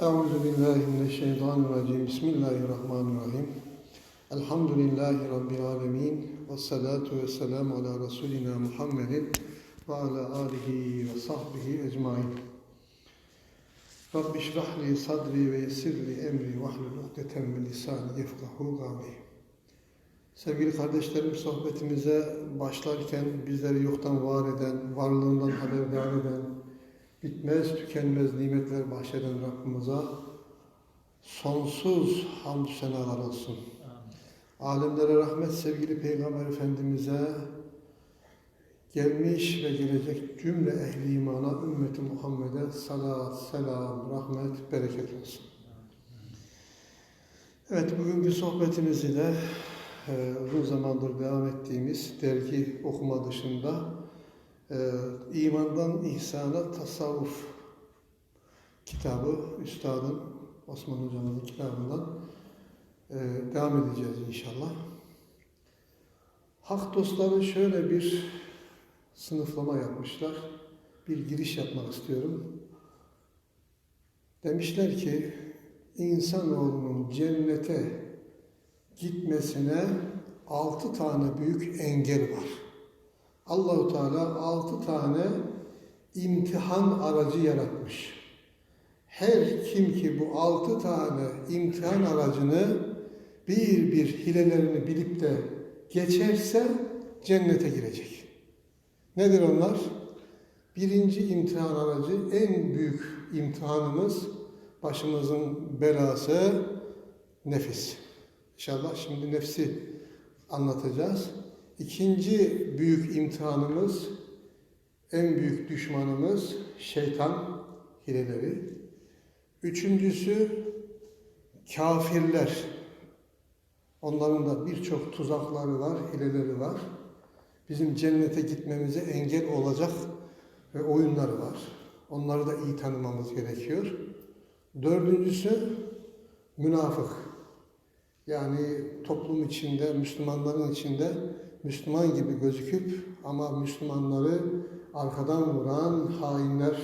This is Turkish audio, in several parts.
Euzu billahi mineşşeytanirracim. Bismillahirrahmanirrahim. Elhamdülillahi rabbil alamin. Ves salatu vesselamu ala resulina Muhammedin ve ala alihi ve sahbihi ecmaîn. Rabbi şrah li sadri ve yessir li emri ve hlul ukdeten min lisani yefkahu kavli. Sevgili kardeşlerim sohbetimize başlarken bizleri yoktan var eden, varlığından haberdar eden, bitmez tükenmez nimetler bahşeden Rabbimize sonsuz hamd senalar olsun. Alemlere rahmet sevgili Peygamber Efendimiz'e gelmiş ve gelecek cümle ehli imana ümmeti Muhammed'e salat, selam, rahmet, bereket olsun. Evet bugünkü sohbetimizi de e, uzun zamandır devam ettiğimiz dergi okuma dışında e, İmandan İhsana Tasavvuf kitabı Üstadın Osman Hocamızın kitabından e, devam edeceğiz inşallah. Hak dostları şöyle bir sınıflama yapmışlar. Bir giriş yapmak istiyorum. Demişler ki insanoğlunun cennete gitmesine altı tane büyük engel var. Allahu Teala altı tane imtihan aracı yaratmış. Her kim ki bu altı tane imtihan aracını bir bir hilelerini bilip de geçerse cennete girecek. Nedir onlar? Birinci imtihan aracı, en büyük imtihanımız, başımızın belası nefis. İnşallah şimdi nefsi anlatacağız. İkinci büyük imtihanımız, en büyük düşmanımız şeytan hileleri. Üçüncüsü kafirler. Onların da birçok tuzakları var, hileleri var. Bizim cennete gitmemize engel olacak ve oyunları var. Onları da iyi tanımamız gerekiyor. Dördüncüsü münafık. Yani toplum içinde, Müslümanların içinde Müslüman gibi gözüküp ama Müslümanları arkadan vuran hainler,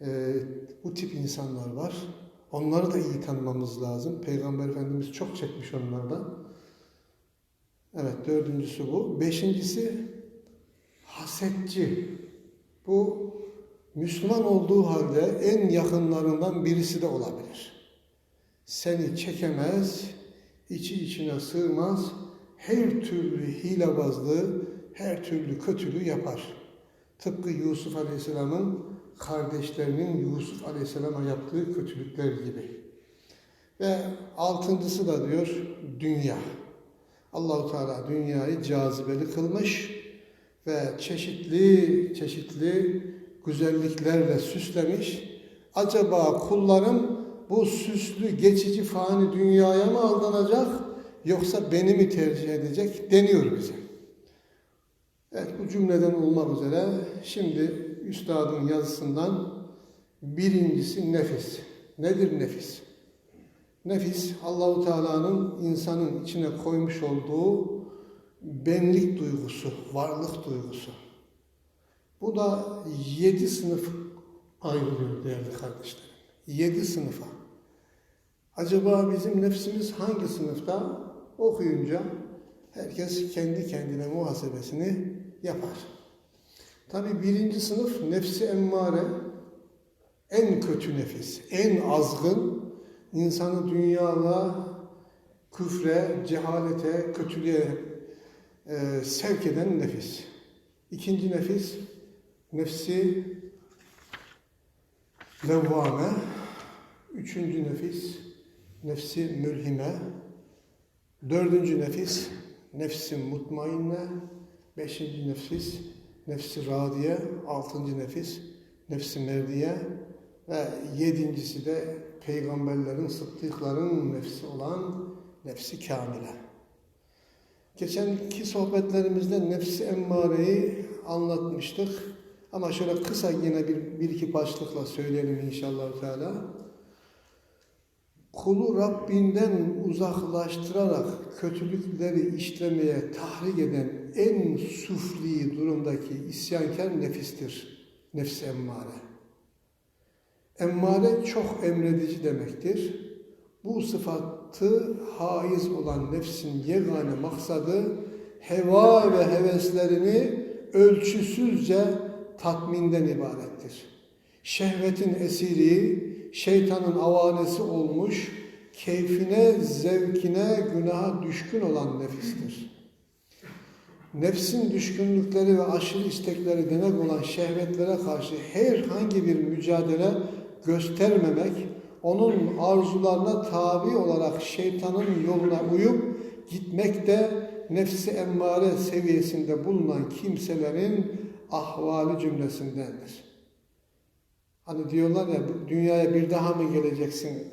e, bu tip insanlar var. Onları da iyi tanımamız lazım. Peygamber Efendimiz çok çekmiş onlardan. Evet, dördüncüsü bu. Beşincisi hasetçi. Bu Müslüman olduğu halde en yakınlarından birisi de olabilir. Seni çekemez, içi içine sığmaz, her türlü hilebazlığı, her türlü kötülüğü yapar. Tıpkı Yusuf Aleyhisselam'ın kardeşlerinin Yusuf Aleyhisselam'a yaptığı kötülükler gibi. Ve altıncısı da diyor dünya. Allahu Teala dünyayı cazibeli kılmış ve çeşitli çeşitli güzelliklerle süslemiş. Acaba kullarım bu süslü geçici fani dünyaya mı aldanacak yoksa beni mi tercih edecek deniyor bize. Evet bu cümleden olmak üzere şimdi üstadın yazısından birincisi nefis. Nedir nefis? Nefis Allahu Teala'nın insanın içine koymuş olduğu benlik duygusu, varlık duygusu. Bu da yedi sınıf ayrılıyor değerli kardeşlerim. Yedi sınıfa. Acaba bizim nefsimiz hangi sınıfta? Okuyunca herkes kendi kendine muhasebesini yapar. Tabi birinci sınıf nefsi emmare, en kötü nefis, en azgın, insanı dünyala, küfre, cehalete, kötülüğe e, sevk eden nefis. İkinci nefis, nefsi levvame. Üçüncü nefis, nefsi mülhime. Dördüncü nefis, nefsi mutmainne. Beşinci nefis, nefsi radiye. Altıncı nefis, nefsi merdiye. Ve yedincisi de peygamberlerin, sıddıkların nefsi olan nefsi kamile. Geçenki sohbetlerimizde nefsi emmareyi anlatmıştık. Ama şöyle kısa yine bir, bir iki başlıkla söyleyelim inşallah Teala. Kulu Rabbinden uzaklaştırarak kötülükleri işlemeye tahrik eden en sufli durumdaki isyankar nefistir. Nefs emmare. Emmare çok emredici demektir. Bu sıfatı haiz olan nefsin yegane maksadı heva ve heveslerini ölçüsüzce tatminden ibarettir. Şehvetin esiri, şeytanın avanesi olmuş, keyfine, zevkine, günaha düşkün olan nefistir. Nefsin düşkünlükleri ve aşırı istekleri demek olan şehvetlere karşı herhangi bir mücadele göstermemek, onun arzularına tabi olarak şeytanın yoluna uyup gitmek de nefsi emmare seviyesinde bulunan kimselerin ahvali cümlesindendir. Hani diyorlar ya dünyaya bir daha mı geleceksin?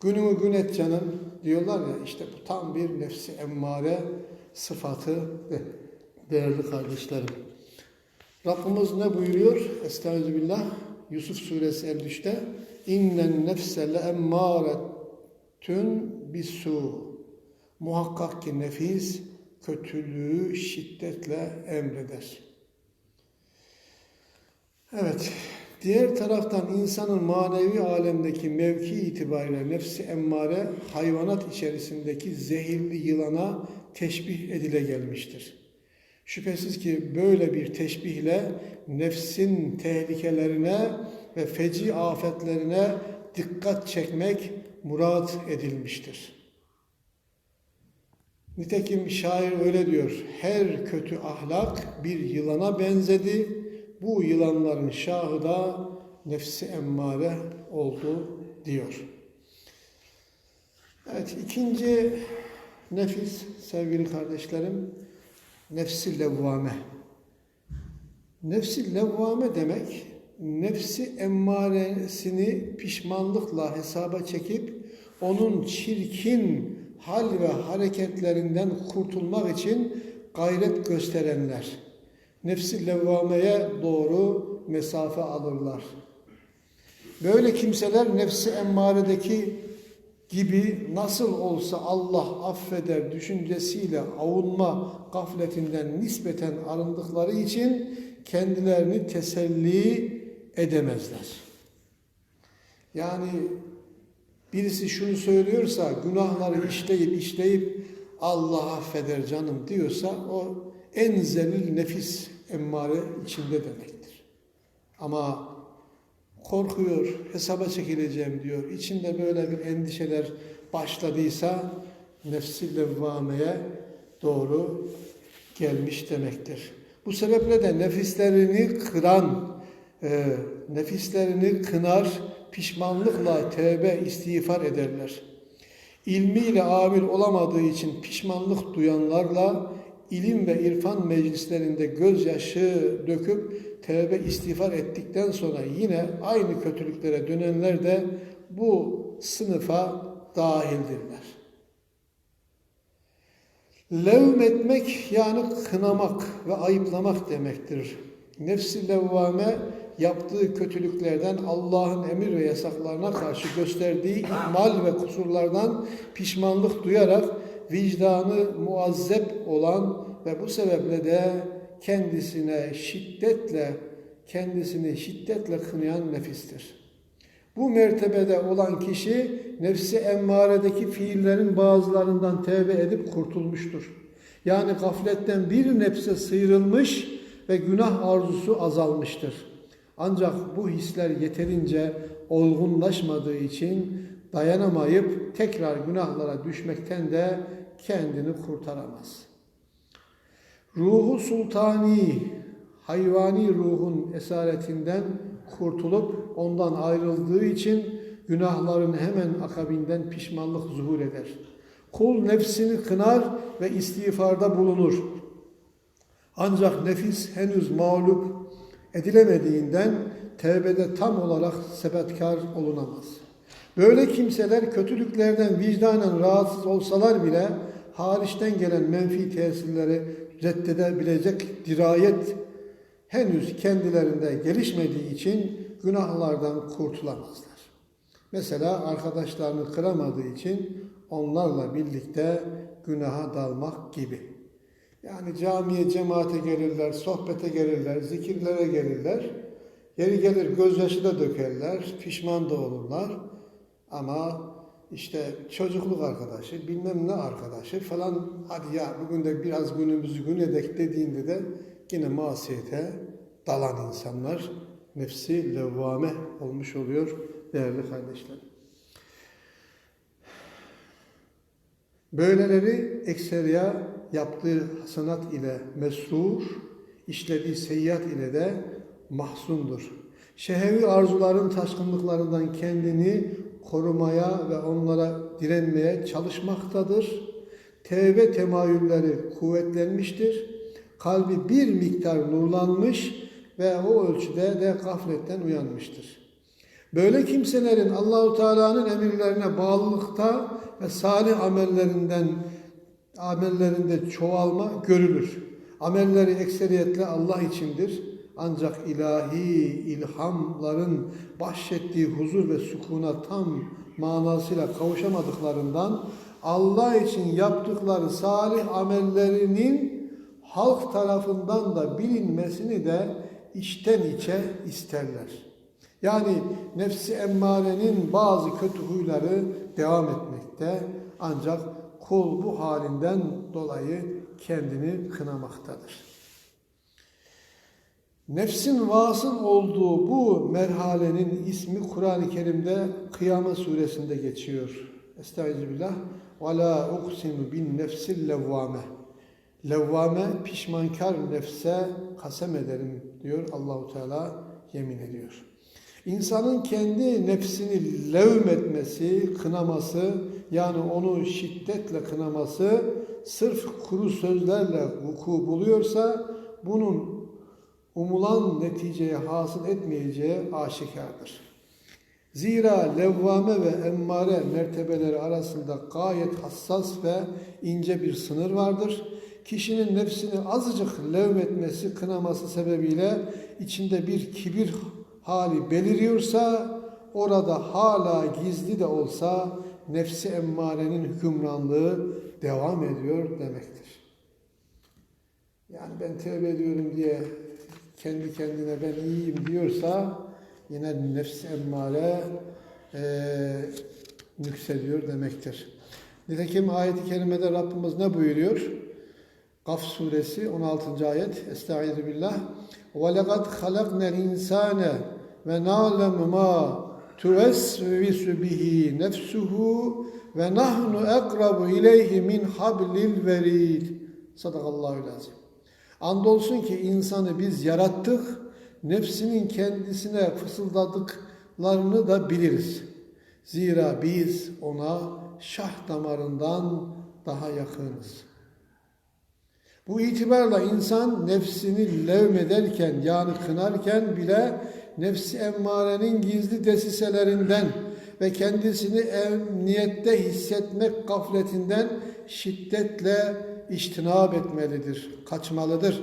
Günümü gün et canım diyorlar ya işte bu tam bir nefsi emmare sıfatı değerli kardeşlerim. Rabbimiz ne buyuruyor? Estağfirullah. Yusuf suresi 53'te innen nefse le emmâretün bisu muhakkak ki nefis kötülüğü şiddetle emreder. Evet, diğer taraftan insanın manevi alemdeki mevki itibariyle nefsi emmare hayvanat içerisindeki zehirli yılana teşbih edile gelmiştir. Şüphesiz ki böyle bir teşbihle nefsin tehlikelerine ve feci afetlerine dikkat çekmek murat edilmiştir. Nitekim şair öyle diyor. Her kötü ahlak bir yılana benzedi. Bu yılanların şahı da nefsi emmare oldu diyor. Evet ikinci nefis sevgili kardeşlerim nefsi levvame. Nefsi levvame demek nefsi emmaresini pişmanlıkla hesaba çekip onun çirkin hal ve hareketlerinden kurtulmak için gayret gösterenler. Nefsi levvameye doğru mesafe alırlar. Böyle kimseler nefsi emmaredeki gibi nasıl olsa Allah affeder düşüncesiyle avunma gafletinden nispeten arındıkları için kendilerini teselli edemezler. Yani birisi şunu söylüyorsa günahları işleyip işleyip Allah affeder canım diyorsa o en zelil nefis emmare içinde demektir. Ama korkuyor, hesaba çekileceğim diyor. İçinde böyle bir endişeler başladıysa nefsi levvameye doğru gelmiş demektir. Bu sebeple de nefislerini kıran, e, nefislerini kınar, pişmanlıkla tevbe istiğfar ederler. İlmiyle amil olamadığı için pişmanlık duyanlarla ilim ve irfan meclislerinde gözyaşı döküp tevbe istiğfar ettikten sonra yine aynı kötülüklere dönenler de bu sınıfa dahildirler. Levm etmek yani kınamak ve ayıplamak demektir. Nefsi levvame yaptığı kötülüklerden Allah'ın emir ve yasaklarına karşı gösterdiği ihmal ve kusurlardan pişmanlık duyarak vicdanı muazzep olan ve bu sebeple de kendisine şiddetle kendisini şiddetle kınayan nefistir. Bu mertebede olan kişi nefsi emmaredeki fiillerin bazılarından tevbe edip kurtulmuştur. Yani gafletten bir nefse sıyrılmış ve günah arzusu azalmıştır. Ancak bu hisler yeterince olgunlaşmadığı için dayanamayıp tekrar günahlara düşmekten de kendini kurtaramaz. Ruhu sultani, hayvani ruhun esaretinden kurtulup ondan ayrıldığı için günahların hemen akabinden pişmanlık zuhur eder. Kul nefsini kınar ve istiğfarda bulunur. Ancak nefis henüz mağlup edilemediğinden tevbede tam olarak sebetkar olunamaz. Böyle kimseler kötülüklerden vicdanen rahatsız olsalar bile hariçten gelen menfi tesirleri reddedebilecek dirayet henüz kendilerinde gelişmediği için günahlardan kurtulamazlar. Mesela arkadaşlarını kıramadığı için onlarla birlikte günaha dalmak gibi. Yani camiye, cemaate gelirler, sohbete gelirler, zikirlere gelirler. Yeri gelir gözyaşı da dökerler, pişman da olurlar. Ama işte çocukluk arkadaşı, bilmem ne arkadaşı falan hadi ya bugün de biraz günümüzü gün edek dediğinde de yine masiyete dalan insanlar nefsi levvame olmuş oluyor değerli kardeşlerim. Böyleleri ekseriya yaptığı hasanat ile mesrur, işlediği seyyiat ile de mahzundur. Şehevi arzuların taşkınlıklarından kendini korumaya ve onlara direnmeye çalışmaktadır. Tevbe temayülleri kuvvetlenmiştir. Kalbi bir miktar nurlanmış ve o ölçüde de gafletten uyanmıştır. Böyle kimselerin Allahu Teala'nın emirlerine bağlılıkta ve salih amellerinden amellerinde çoğalma görülür. Amelleri ekseriyetle Allah içindir. Ancak ilahi ilhamların bahşettiği huzur ve sukuna tam manasıyla kavuşamadıklarından Allah için yaptıkları salih amellerinin halk tarafından da bilinmesini de içten içe isterler. Yani nefsi emmarenin bazı kötü huyları devam etmekte ancak kul bu halinden dolayı kendini kınamaktadır. Nefsin vasıl olduğu bu merhalenin ismi Kur'an-ı Kerim'de Kıyamet suresinde geçiyor. Estağfirullah. Ve la uksimu bin nefsil levvame. Levvame pişmankar nefse kasem ederim diyor Allahu Teala yemin ediyor. İnsanın kendi nefsini levmetmesi, kınaması yani onu şiddetle kınaması sırf kuru sözlerle vuku buluyorsa bunun umulan neticeye hasıl etmeyeceği aşikardır. Zira levvame ve emmare mertebeleri arasında gayet hassas ve ince bir sınır vardır. Kişinin nefsini azıcık levmetmesi, kınaması sebebiyle içinde bir kibir hali beliriyorsa orada hala gizli de olsa nefsi emmarenin hükümranlığı devam ediyor demektir. Yani ben tövbe ediyorum diye kendi kendine ben iyiyim diyorsa yine nefsi emmare e, yükseliyor demektir. Nitekim ayet-i kerimede Rabbimiz ne buyuruyor? Kaf suresi 16. ayet. Estaizu billah. وَلَقَدْ خَلَقْنَا الْاِنْسَانَ وَنَعْلَمُ مَا تُوَسْوِسُ بِهِ نَفْسُهُ وَنَحْنُ اَقْرَبُ اِلَيْهِ مِنْ حَبْلِ الْوَرِيدِ Sadakallahu lazim. Andolsun ki insanı biz yarattık, nefsinin kendisine fısıldadıklarını da biliriz. Zira biz ona şah damarından daha yakınız. Bu itibarla insan nefsini levmederken yani kınarken bile nefsi emmarenin gizli desiselerinden ve kendisini emniyette hissetmek gafletinden şiddetle iştinab etmelidir, kaçmalıdır.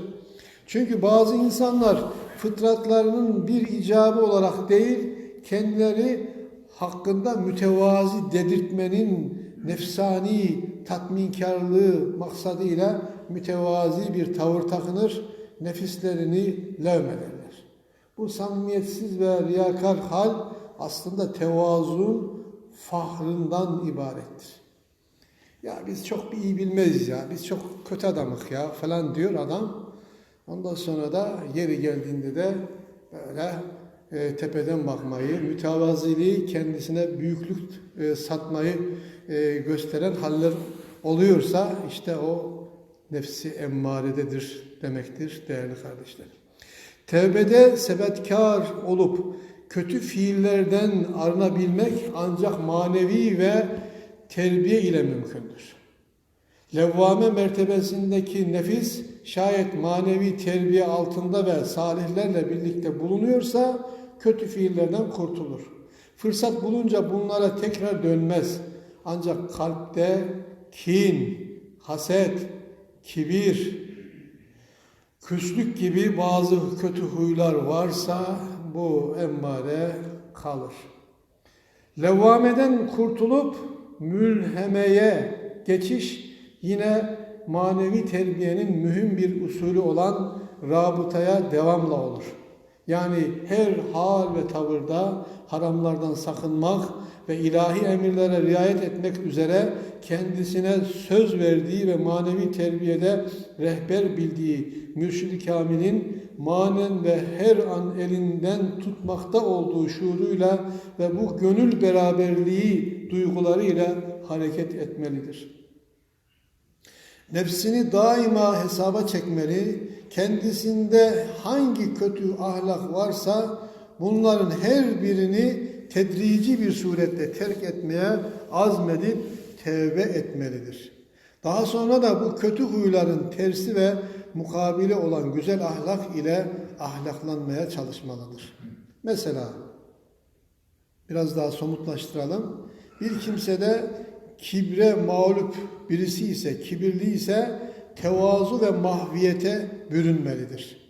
Çünkü bazı insanlar fıtratlarının bir icabı olarak değil, kendileri hakkında mütevazi dedirtmenin nefsani tatminkarlığı maksadıyla mütevazi bir tavır takınır, nefislerini levmederler. Bu samimiyetsiz ve riyakar hal aslında tevazun fahrından ibarettir. Ya biz çok bir iyi bilmeyiz ya, biz çok kötü adamık ya falan diyor adam. Ondan sonra da yeri geldiğinde de böyle e, tepeden bakmayı, mütevaziliği kendisine büyüklük e, satmayı e, gösteren haller oluyorsa işte o nefsi emmarededir demektir değerli kardeşler. Tevbede sebetkar olup kötü fiillerden arınabilmek ancak manevi ve terbiye ile mümkündür. Levvame mertebesindeki nefis şayet manevi terbiye altında ve salihlerle birlikte bulunuyorsa kötü fiillerden kurtulur. Fırsat bulunca bunlara tekrar dönmez. Ancak kalpte kin, haset, kibir, küslük gibi bazı kötü huylar varsa bu emmare kalır. Levvameden kurtulup mülhemeye geçiş yine manevi terbiyenin mühim bir usulü olan rabıtaya devamla olur. Yani her hal ve tavırda haramlardan sakınmak ve ilahi emirlere riayet etmek üzere kendisine söz verdiği ve manevi terbiyede rehber bildiği mürşid-i kamilin manen ve her an elinden tutmakta olduğu şuuruyla ve bu gönül beraberliği duygularıyla hareket etmelidir. Nefsini daima hesaba çekmeli, kendisinde hangi kötü ahlak varsa bunların her birini tedrici bir surette terk etmeye azmedip tevbe etmelidir. Daha sonra da bu kötü huyların tersi ve mukabili olan güzel ahlak ile ahlaklanmaya çalışmalıdır. Mesela biraz daha somutlaştıralım. Bir kimsede kibre mağlup birisi ise, kibirli ise tevazu ve mahviyete bürünmelidir.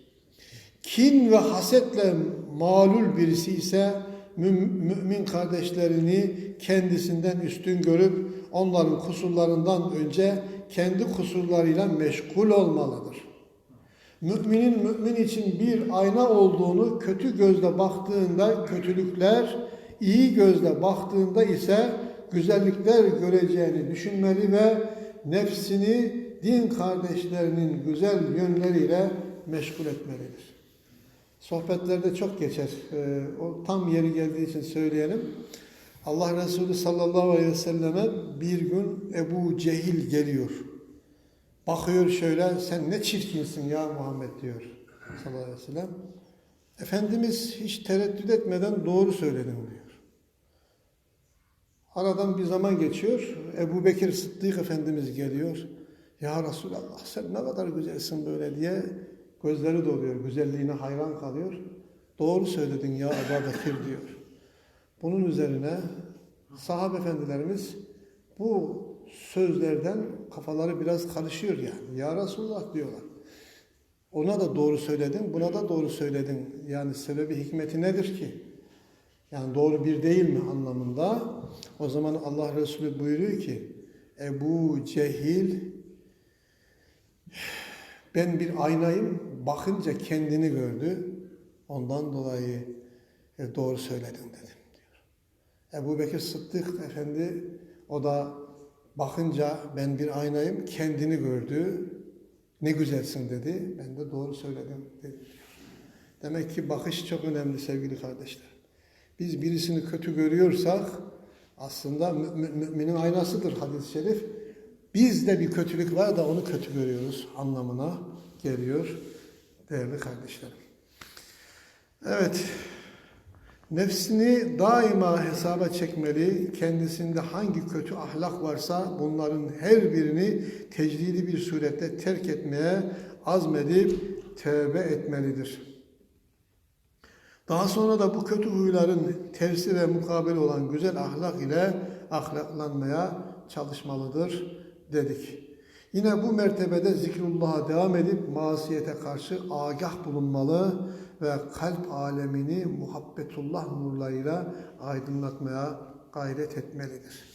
Kin ve hasetle mağlul birisi ise mümin kardeşlerini kendisinden üstün görüp onların kusurlarından önce kendi kusurlarıyla meşgul olmalıdır. Müminin mümin için bir ayna olduğunu kötü gözle baktığında kötülükler, iyi gözle baktığında ise güzellikler göreceğini düşünmeli ve nefsini din kardeşlerinin güzel yönleriyle meşgul etmelidir. Sohbetlerde çok geçer. Ee, o tam yeri geldiği için söyleyelim. Allah Resulü sallallahu aleyhi ve selleme bir gün Ebu Cehil geliyor. Bakıyor şöyle, sen ne çirkinsin ya Muhammed diyor sallallahu aleyhi ve sellem. Efendimiz hiç tereddüt etmeden doğru söyledim diyor. Aradan bir zaman geçiyor. Ebu Bekir Sıddık Efendimiz geliyor. Ya Resulallah sen ne kadar güzelsin böyle diye gözleri doluyor. Güzelliğine hayran kalıyor. Doğru söyledin ya Ebu Bekir diyor. Bunun üzerine sahabe efendilerimiz bu sözlerden kafaları biraz karışıyor yani. Ya Resulullah diyorlar. Ona da doğru söyledin, buna da doğru söyledin. Yani sebebi hikmeti nedir ki? Yani doğru bir değil mi anlamında. O zaman Allah Resulü buyuruyor ki Ebu Cehil ben bir aynayım bakınca kendini gördü. Ondan dolayı e, doğru söyledin dedim diyor. Ebu Bekir Sıddık Efendi o da bakınca ben bir aynayım kendini gördü. Ne güzelsin dedi. Ben de doğru söyledim dedi. Demek ki bakış çok önemli sevgili kardeşler. Biz birisini kötü görüyorsak aslında mü müminin aynasıdır hadis-i şerif. Bizde bir kötülük var da onu kötü görüyoruz anlamına geliyor değerli kardeşlerim. Evet, nefsini daima hesaba çekmeli, kendisinde hangi kötü ahlak varsa bunların her birini tecdidi bir surette terk etmeye azmedip tövbe etmelidir. Daha sonra da bu kötü huyların tersi ve mukabele olan güzel ahlak ile ahlaklanmaya çalışmalıdır dedik. Yine bu mertebede zikrullah'a devam edip masiyete karşı agah bulunmalı ve kalp alemini muhabbetullah nurlarıyla aydınlatmaya gayret etmelidir.